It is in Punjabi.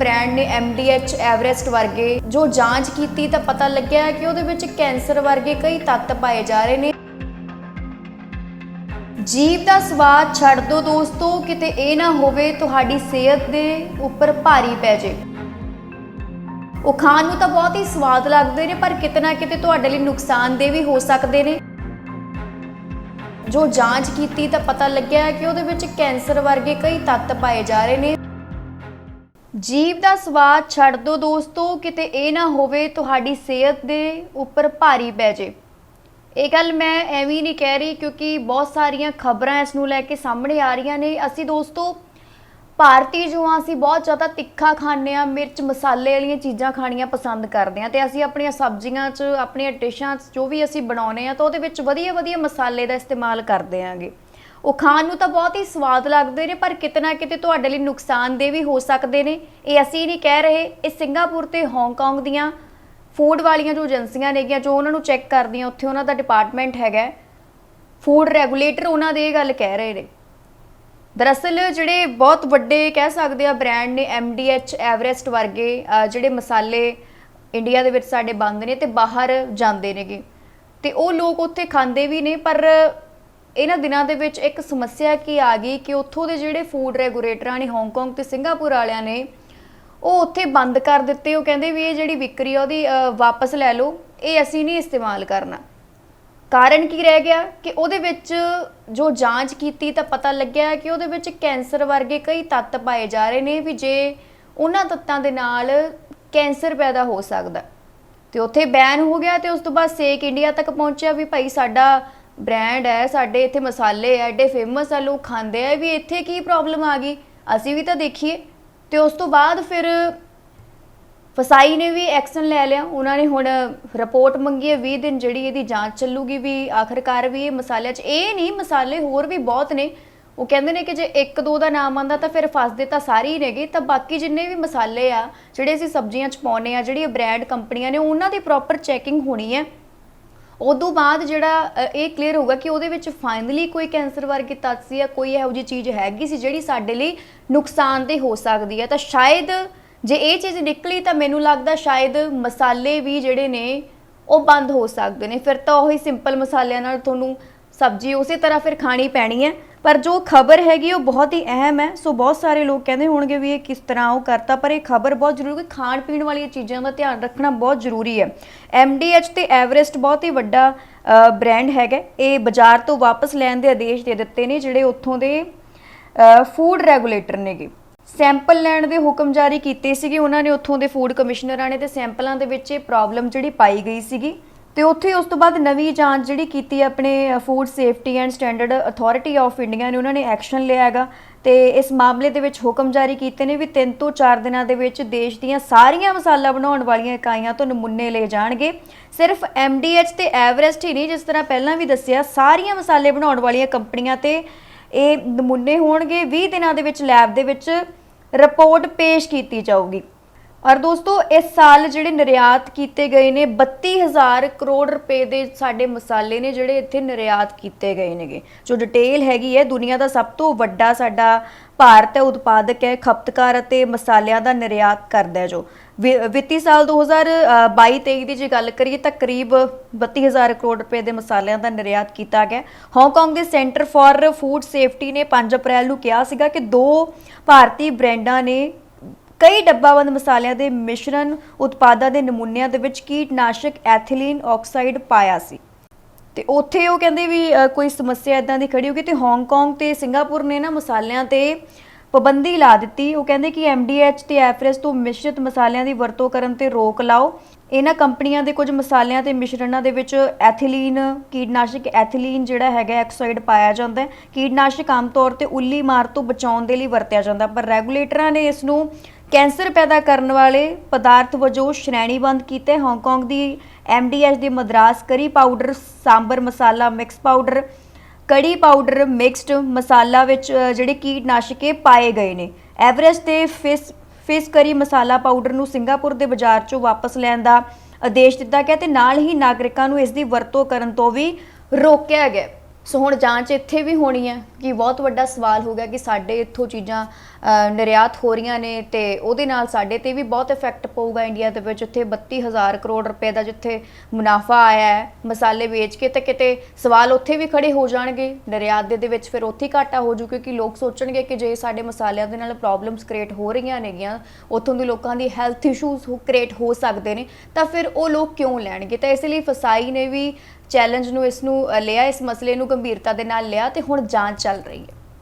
ਬ੍ਰਾਂਡ ਨੇ MDH ਐਵਰੈਸਟ ਵਰਗੇ ਜੋ ਜਾਂਚ ਕੀਤੀ ਤਾਂ ਪਤਾ ਲੱਗਿਆ ਕਿ ਉਹਦੇ ਵਿੱਚ ਕੈਂਸਰ ਵਰਗੇ ਕਈ ਤੱਤ ਪਾਏ ਜਾ ਰਹੇ ਨੇ। ਜੀਭ ਦਾ ਸਵਾਦ ਛੱਡ ਦਿਓ ਦੋਸਤੋ, ਕਿਤੇ ਇਹ ਨਾ ਹੋਵੇ ਤੁਹਾਡੀ ਸਿਹਤ ਦੇ ਉੱਪਰ ਭਾਰੀ ਪੈ ਜੇ। ਉਹ ਖਾਣ ਨੂੰ ਤਾਂ ਬਹੁਤ ਹੀ ਸਵਾਦ ਲੱਗਦੇ ਨੇ, ਪਰ ਕਿਤੇ ਨਾ ਕਿਤੇ ਤੁਹਾਡੇ ਲਈ ਨੁਕਸਾਨਦੇ ਵੀ ਹੋ ਸਕਦੇ ਨੇ। ਜੋ ਜਾਂਚ ਕੀਤੀ ਤਾਂ ਪਤਾ ਲੱਗਿਆ ਕਿ ਉਹਦੇ ਵਿੱਚ ਕੈਂਸਰ ਵਰਗੇ ਕਈ ਤੱਤ ਪਾਏ ਜਾ ਰਹੇ ਨੇ। ਜੀਭ ਦਾ ਸਵਾਦ ਛੱਡ ਦਿਓ ਦੋਸਤੋ, ਕਿਤੇ ਇਹ ਨਾ ਹੋਵੇ ਤੁਹਾਡੀ ਸਿਹਤ ਦੇ ਉੱਪਰ ਭਾਰੀ ਪੈ ਜੇ। ਇਹ ਗੱਲ ਮੈਂ ਐਵੇਂ ਨਹੀਂ ਕਹਿ ਰਹੀ ਕਿਉਂਕਿ ਬਹੁਤ ਸਾਰੀਆਂ ਖਬਰਾਂ ਇਸ ਨੂੰ ਲੈ ਕੇ ਸਾਹਮਣੇ ਆ ਰਹੀਆਂ ਨੇ। ਅਸੀਂ ਦੋਸਤੋ, ਭਾਰਤੀ ਜੋ ਆ ਅਸੀਂ ਬਹੁਤ ਜ਼ਿਆਦਾ ਤਿੱਖਾ ਖਾਂਦੇ ਆ ਮਿਰਚ ਮਸਾਲੇ ਵਾਲੀਆਂ ਚੀਜ਼ਾਂ ਖਾਣੀਆਂ ਪਸੰਦ ਕਰਦੇ ਆ ਤੇ ਅਸੀਂ ਆਪਣੀਆਂ ਸਬਜ਼ੀਆਂ 'ਚ, ਆਪਣੀਆਂ ਡਿਸ਼ਾਂ 'ਚ ਜੋ ਵੀ ਅਸੀਂ ਬਣਾਉਨੇ ਆ ਤਾਂ ਉਹਦੇ ਵਿੱਚ ਵਧੀਆ ਵਧੀਆ ਮਸਾਲੇ ਦਾ ਇਸਤੇਮਾਲ ਕਰਦੇ ਆਂਗੇ ਉਹ ਖਾਣ ਨੂੰ ਤਾਂ ਬਹੁਤ ਹੀ ਸਵਾਦ ਲੱਗਦੇ ਨੇ, ਪਰ ਕਿਤੇ ਨਾ ਕਿਤੇ ਤੁਹਾਡੇ ਲਈ ਨੁਕਸਾਨਦੇ ਵੀ ਹੋ ਸਕਦੇ ਨੇ। ਇਹ ਅਸੀਂ ਨਹੀਂ ਕਹਿ ਰਹੇ, ਇਹ ਸਿੰਗਾਪੁਰ ਤੇ ਹਾਂਗਕਾਂਗ ਦੀਆਂ ਫੂਡ ਵਾਲੀਆਂ ਜੋ ਏਜੰਸੀਆਂ ਨੇਗੀਆਂ, ਜੋ ਉਹਨਾਂ ਨੂੰ ਚੈੱਕ ਕਰਦੀਆਂ, ਉੱਥੇ ਉਹਨਾਂ ਦਾ ਡਿਪਾਰਟਮੈਂਟ ਹੈਗਾ। ਫੂਡ ਰੈਗੂਲੇਟਰ ਉਹਨਾਂ ਦੇ ਇਹ ਗੱਲ ਕਹਿ ਰਹੇ ਨੇ। ਦਰਅਸਲ ਜਿਹੜੇ ਬਹੁਤ ਵੱਡੇ ਕਹਿ ਸਕਦੇ ਆ ਬ੍ਰਾਂਡ ਨੇ MDH ਐਵਰੈਸਟ ਵਰਗੇ ਜਿਹੜੇ ਮਸਾਲੇ ਇੰਡੀਆ ਦੇ ਵਿੱਚ ਸਾਡੇ ਬੰਦ ਨੇ ਤੇ ਬਾਹਰ ਜਾਂਦੇ ਨੇਗੇ। ਤੇ ਉਹ ਲੋਕ ਉੱਥੇ ਖਾਂਦੇ ਵੀ ਨੇ, ਪਰ ਇਹਨਾਂ ਦਿਨਾਂ ਦੇ ਵਿੱਚ ਇੱਕ ਸਮੱਸਿਆ ਕੀ ਆ ਗਈ ਕਿ ਉੱਥੋਂ ਦੇ ਜਿਹੜੇ ਫੂਡ ਰੈਗੂਲੇਟਰਾਂ ਨੇ ਹਾਂਗਕਾਂਗ ਤੇ ਸਿੰਗਾਪੁਰ ਵਾਲਿਆਂ ਨੇ, ਉਹ ਉੱਥੇ ਬੰਦ ਕਰ ਦਿੱਤੇ। ਉਹ ਕਹਿੰਦੇ ਵੀ ਇਹ ਜਿਹੜੀ ਵਿਕਰੀ ਆ, ਉਹਦੀ ਵਾਪਸ ਲੈ ਲਓ, ਇਹ ਅਸੀਂ ਨਹੀਂ ਇਸਤੇਮਾਲ ਕਰਨਾ। ਕਾਰਨ ਕੀ ਰਹਿ ਗਿਆ ਕਿ ਉਹਦੇ ਵਿੱਚ ਜੋ ਜਾਂਚ ਕੀਤੀ ਤਾਂ ਪਤਾ ਲੱਗਿਆ ਕਿ ਉਹਦੇ ਵਿੱਚ ਕੈਂਸਰ ਵਰਗੇ ਕਈ ਤੱਤ ਪਾਏ ਜਾ ਰਹੇ ਨੇ ਵੀ ਜੇ ਉਹਨਾਂ ਤੱਤਾਂ ਦੇ ਨਾਲ ਕੈਂਸਰ ਪੈਦਾ ਹੋ ਸਕਦਾ। ਤੇ ਉੱਥੇ ਬੈਨ ਹੋ ਗਿਆ ਤੇ ਉਸ ਤੋਂ ਬਾਅਦ ਸੇਕ ਇੰਡੀਆ ਤੱਕ ਪਹੁੰਚਿਆ ਵੀ ਭਾਈ ਸਾਡਾ ਬ੍ਰਾਂਡ ਹੈ, ਸਾਡੇ ਇੱਥੇ ਮਸਾਲੇ ਐ ਐਡੇ ਫੇਮਸ ਆ, ਲੋਕ ਖਾਂਦੇ ਆ ਵੀ ਇੱਥੇ ਕੀ ਪ੍ਰੋਬਲਮ ਆ ਗਈ? ਅਸੀਂ ਵੀ ਤਾਂ ਦੇਖੀਏ। ਤੇ ਉਸ ਤੋਂ ਬਾਅਦ ਫਿਰ ਫਸਾਈ ਨੇ ਵੀ ਐਕਸ਼ਨ ਲੈ ਲਿਆ। ਉਹਨਾਂ ਨੇ ਹੁਣ ਰਿਪੋਰਟ ਮੰਗੀ ਹੈ 20 ਦਿਨ ਜਿਹੜੀ ਇਹਦੀ ਜਾਂਚ ਚੱਲੂਗੀ ਵੀ ਆਖਰਕਾਰ ਵੀ ਇਹ ਮਸਾਲਿਆਂ 'ਚ, ਇਹ ਨਹੀਂ, ਮਸਾਲੇ ਹੋਰ ਵੀ ਬਹੁਤ ਨੇ। ਉਹ ਕਹਿੰਦੇ ਨੇ ਕਿ ਜੇ ਇੱਕ ਦੋ ਦਾ ਨਾਮ ਆਂਦਾ ਤਾਂ ਫਿਰ ਫਸਦੇ ਤਾਂ ਸਾਰੇ ਹੀ ਨੇਗੇ ਤਾਂ ਬਾਕੀ ਜਿੰਨੇ ਵੀ ਮਸਾਲੇ ਆ, ਜਿਹੜੇ ਅਸੀਂ ਸਬਜ਼ੀਆਂ 'ਚ ਪਾਉਨੇ ਆ ਜਿਹੜੀਆਂ ਬ੍ਰਾਂਡ ਕੰਪਨੀਆਂ ਨੇ, ਉਹਨਾਂ ਦੀ ਪ੍ਰੋਪਰ ਚੈਕਿੰਗ ਹੋਣੀ ਹੈ। ਉਦੋਂ ਬਾਅਦ ਜਿਹੜਾ ਇਹ ਕਲੀਅਰ ਹੋਊਗਾ ਕਿ ਉਹਦੇ ਵਿੱਚ ਫਾਈਨਲੀ ਕੋਈ ਕੈਂਸਰ ਵਰਗੀ ਤੱਤ ਸੀ ਜਾਂ ਕੋਈ ਇਹੋ ਜਿਹੀ ਚੀਜ਼ ਹੈਗੀ ਸੀ ਜਿਹੜੀ ਸਾਡੇ ਲਈ ਨੁਕਸਾਨਦੇਹ ਹੋ ਸਕਦੀ ਹੈ। ਤਾਂ ਸ਼ਾਇਦ ਜੇ ਇਹ ਚੀਜ਼ ਨਿਕਲੀ ਤਾਂ ਮੈਨੂੰ ਲੱਗਦਾ ਸ਼ਾਇਦ ਮਸਾਲੇ ਵੀ ਜਿਹੜੇ ਨੇ ਉਹ ਬੰਦ ਹੋ ਸਕਦੇ ਨੇ। ਫਿਰ ਤਾਂ ਉਹੀ ਸਿੰਪਲ ਮਸਾਲਿਆਂ ਨਾਲ ਤੁਹਾਨੂੰ ਸਬਜ਼ੀ ਉਸੇ ਤਰ੍ਹਾਂ ਫਿਰ ਖਾਣੀ ਪੈਣੀ ਹੈ। ਪਰ ਜੋ ਖਬਰ ਹੈਗੀ ਉਹ ਬਹੁਤ ਹੀ ਅਹਿਮ ਹੈ। ਸੋ ਬਹੁਤ ਸਾਰੇ ਲੋਕ ਕਹਿੰਦੇ ਹੋਣਗੇ ਵੀ ਇਹ ਕਿਸ ਤਰ੍ਹਾਂ ਉਹ ਕਰਤਾ, ਪਰ ਇਹ ਖਬਰ ਬਹੁਤ ਜ਼ਰੂਰੀ ਹੈ ਖਾਣ ਪੀਣ ਵਾਲੀਆਂ ਚੀਜ਼ਾਂ ਦਾ ਧਿਆਨ ਰੱਖਣਾ ਬਹੁਤ ਜ਼ਰੂਰੀ ਹੈ। MDH ਤੇ ਐਵਰੈਸਟ ਬਹੁਤ ਹੀ ਵੱਡਾ ਬ੍ਰਾਂਡ ਹੈਗਾ ਇਹ ਬਾਜ਼ਾਰ ਤੋਂ ਵਾਪਸ ਲੈਣ ਦੇ ਆਦੇਸ਼ ਦੇ ਦਿੱਤੇ ਨੇ, ਜਿਹੜੇ ਉੱਥੋਂ ਦੇ ਫੂਡ ਰੈਗੂਲੇਟਰ ਨੇਗੇ। ਸੈਂਪਲ ਲੈਣ ਦੇ ਹੁਕਮ ਜਾਰੀ ਕੀਤੇ ਸੀਗੇ। ਉਹਨਾਂ ਨੇ ਉੱਥੋਂ ਦੇ ਫੂਡ ਕਮਿਸ਼ਨਰਾਂ ਨੇ ਤੇ ਸੈਂਪਲਾਂ ਦੇ ਵਿੱਚ ਇਹ ਪ੍ਰੋਬਲਮ ਜਿਹੜੀ ਪਾਈ ਗਈ ਸੀਗੀ। ਤੇ ਉੱਥੇ ਉਸ ਤੋਂ ਬਾਅਦ ਨਵੀਂ ਜਾਂਚ ਜਿਹੜੀ ਕੀਤੀ ਆਪਣੇ food safety and standard authority of India ਨੇ, ਉਹਨਾਂ ਨੇ ਐਕਸ਼ਨ ਲਿਆ ਹੈਗਾ। ਤੇ ਇਸ ਮਾਮਲੇ ਦੇ ਵਿੱਚ ਹੁਕਮ ਜਾਰੀ ਕੀਤੇ ਨੇ ਵੀ 3 ਤੋਂ 4 ਦਿਨਾਂ ਦੇ ਵਿੱਚ ਦੇਸ਼ ਦੀਆਂ ਸਾਰੀਆਂ ਮਸਾਲਾ ਬਣਾਉਣ ਵਾਲੀਆਂ ਇਕਾਈਆਂ ਤੋਂ ਨਮੂਨੇ ਲਏ ਜਾਣਗੇ। ਸਿਰਫ MDH ਤੇ ਐਵਰੈਸਟ ਹੀ ਨਹੀਂ, ਜਿਸ ਤਰ੍ਹਾਂ ਪਹਿਲਾਂ ਵੀ ਦੱਸਿਆ, ਸਾਰੀਆਂ ਮਸਾਲੇ ਬਣਾਉਣ ਵਾਲੀਆਂ ਕੰਪਨੀਆਂ ਤੇ ਇਹ ਨਮੂਨੇ ਹੋਣਗੇ। 20 ਦਿਨਾਂ ਦੇ ਵਿੱਚ ਲੈਬ ਦੇ ਵਿੱਚ ਰਿਪੋਰਟ ਪੇਸ਼ ਕੀਤੀ ਜਾਊਗੀ। ਔਰ ਦੋਸਤੋ, ਇਸ ਸਾਲ ਜਿਹੜੇ ਨਿਰਯਾਤ ਕੀਤੇ ਗਏ ਨੇ 32000 ਕਰੋੜ ਰੁਪਏ ਦੇ ਸਾਡੇ ਮਸਾਲੇ ਨੇ ਜਿਹੜੇ ਇੱਥੇ ਨਿਰਯਾਤ ਕੀਤੇ ਗਏ ਨੇਗੇ। ਜੋ ਡਿਟੇਲ ਹੈਗੀ ਹੈ, ਦੁਨੀਆ ਦਾ ਸਭ ਤੋਂ ਵੱਡਾ ਸਾਡਾ ਭਾਰਤ ਹੈ, ਉਤਪਾਦਕ ਹੈ, ਖਪਤਕਾਰ ਅਤੇ ਮਸਾਲਿਆਂ ਦਾ ਨਿਰਯਾਤ ਕਰਦਾ ਹੈ ਜੋ। ਵਿੱਤੀ ਸਾਲ 2022-23 ਦੀ ਜੇ ਗੱਲ ਕਰੀਏ ਤਾਂ ਕਰੀਬ 32000 ਕਰੋੜ ਰੁਪਏ ਦੇ ਮਸਾਲਿਆਂ ਦਾ ਨਿਰਯਾਤ ਕੀਤਾ ਗਿਆ। ਹਾਂਗਕਾਂਗ ਦੇ ਸੈਂਟਰ ਫਾਰ ਫੂਡ ਸੇਫਟੀ ਨੇ 5 ਅਪ੍ਰੈਲ ਨੂੰ ਕਿਹਾ ਸੀਗਾ ਕਿ ਦੋ ਭਾਰਤੀ ਬ੍ਰਾਂਡਾਂ ਨੇ ਕਈ ਡੱਬਾਬੰਦ ਮਸਾਲਿਆਂ ਦੇ ਮਿਸ਼ਰਣ ਉਤਪਾਦਾਂ ਦੇ ਨਮੂਨਿਆਂ ਦੇ ਵਿੱਚ ਕੀਟਨਾਸ਼ਕ ਐਥਿਲੀਨ ਆਕਸਾਈਡ ਪਾਇਆ ਸੀ। ਤੇ ਉੱਥੇ ਉਹ ਕਹਿੰਦੇ ਵੀ ਕੋਈ ਸਮੱਸਿਆ ਇਦਾਂ ਦੀ ਖੜੀ ਹੋ ਗਈ ਤੇ ਹਾਂਗਕਾਂਗ ਤੇ ਸਿੰਗਾਪੁਰ ਨੇ ਨਾ ਮਸਾਲਿਆਂ ਤੇ ਪਾਬੰਦੀ ਲਾ ਦਿੱਤੀ। ਉਹ ਕਹਿੰਦੇ ਕਿ MDH ਤੇ ਐਫਰੈਸ ਤੋਂ ਮਿਸ਼ਰਿਤ ਮਸਾਲਿਆਂ ਦੀ ਵਰਤੋਂ ਕਰਨ ਤੇ ਰੋਕ ਲਾਓ। ਇਹਨਾਂ ਕੰਪਨੀਆਂ ਦੇ ਕੁਝ ਮਸਾਲਿਆਂ ਤੇ ਮਿਸ਼ਰਣਾਂ ਦੇ ਵਿੱਚ ਐਥੀਲੀਨ, ਕੀਟਨਾਸ਼ਕ ਐਥੀਲੀਨ ਜਿਹੜਾ ਹੈਗਾ ਆਕਸਾਈਡ ਪਾਇਆ ਜਾਂਦਾ ਹੈ। ਕੀਟਨਾਸ਼ਕ ਆਮ ਤੌਰ ਤੇ ਉੱਲੀ ਮਾਰ ਤੋਂ ਬਚਾਉਣ ਦੇ ਲਈ ਵਰਤਿਆ ਜਾਂਦਾ ਪਰ ਰੈਗੂਲੇਟਰਾਂ ਨੇ ਇਸ ਨੂੰ ਕੈਂਸਰ ਪੈਦਾ ਕਰਨ ਵਾਲੇ ਪਦਾਰਥ ਵਜੋਂ ਸ਼੍ਰੇਣੀਬੰਦ ਕੀਤੇ ਹਾਂਗਕਾਂਗ ਦੀ MDH ਦੀ Madras curry powder sambar masala mix powder kadhi powder mixed masala ਵਿੱਚ ਅ, ਜਿਹੜੇ ਕੀਟਨਾਸ਼ਕੇ ਪਾਏ ਗਏ ਨੇ। ਐਵਰੈਸਟ ਤੇ ਫਿਸ ਫਿਸ ਕਰੀ ਮਸਾਲਾ ਪਾਊਡਰ ਨੂੰ ਸਿੰਗਾਪੁਰ ਦੇ ਬਾਜ਼ਾਰ ਚੋਂ ਵਾਪਸ ਲੈਣ ਦਾ ਆਦੇਸ਼ ਦਿੱਤਾ ਗਿਆ ਤੇ ਨਾਲ ਹੀ ਨਾਗਰਿਕਾਂ ਨੂੰ ਇਸ ਦੀ ਵਰਤੋਂ ਕਰਨ ਤੋਂ ਵੀ ਰੋਕਿਆ ਗਿਆ। ਸੋ ਹੁਣ ਜਾਂਚ ਇੱਥੇ ਵੀ ਹੋਣੀ ਹੈ ਕਿ ਬਹੁਤ ਵੱਡਾ ਸਵਾਲ ਹੋ ਗਿਆ ਕਿ ਸਾਡੇ ਇੱਥੋਂ ਚੀਜ਼ਾਂ ਅ, ਨਿਰਯਾਤ ਹੋ ਰਹੀਆਂ ਨੇ ਤੇ ਉਹਦੇ ਨਾਲ ਸਾਡੇ ਤੇ ਵੀ ਬਹੁਤ ਇਫੈਕਟ ਪਊਗਾ ਇੰਡੀਆ ਦੇ ਵਿੱਚ। ਉੱਥੇ 32000 ਕਰੋੜ ਰੁਪਏ ਦਾ ਜਿੱਥੇ ਮੁਨਾਫਾ ਆਇਆ ਹੈ ਮਸਾਲੇ ਵੇਚ ਕੇ ਤੇ ਕਿਤੇ ਸਵਾਲ ਉੱਥੇ ਵੀ ਖੜੇ ਹੋ ਜਾਣਗੇ। ਨਿਰਯਾਤ ਦੇ ਦੇ ਵਿੱਚ ਫਿਰ ਉੱਥੇ ਹੀ ਘਾਟਾ ਹੋ ਜੂ ਕਿਉਂਕਿ ਲੋਕ ਸੋਚਣਗੇ ਕਿ ਜੇ ਸਾਡੇ ਮਸਾਲਿਆਂ ਦੇ ਨਾਲ ਪ੍ਰੋਬਲਮਸ ਕ੍ਰੀਏਟ ਹੋ ਰਹੀਆਂ ਨੇਗੀਆਂ ਉੱਥੋਂ ਦੇ ਲੋਕਾਂ ਦੀ ਹੈਲਥ ਇਸ਼ੂਜ਼ ਕ੍ਰੀਏਟ ਹੋ ਸਕਦੇ ਨੇ ਤਾਂ ਫਿਰ ਉਹ ਲੋਕ ਕਿਉਂ ਲੈਣਗੇ? ਤਾਂ ਇਸ ਲਈ ਫਸਾਈ ਨੇ ਵੀ ਚੈਲੰਜ ਨੂੰ ਇਸ ਨੂੰ ਅ, ਲਿਆ ਇਸ ਮਸਲੇ ਨੂੰ ਗੰਭੀਰਤਾ ਦੇ ਨਾਲ ਲਿਆ ਤੇ ਹੁਣ ਜਾਂਚ ਚੱਲ ਰਹੀ ਹੈ।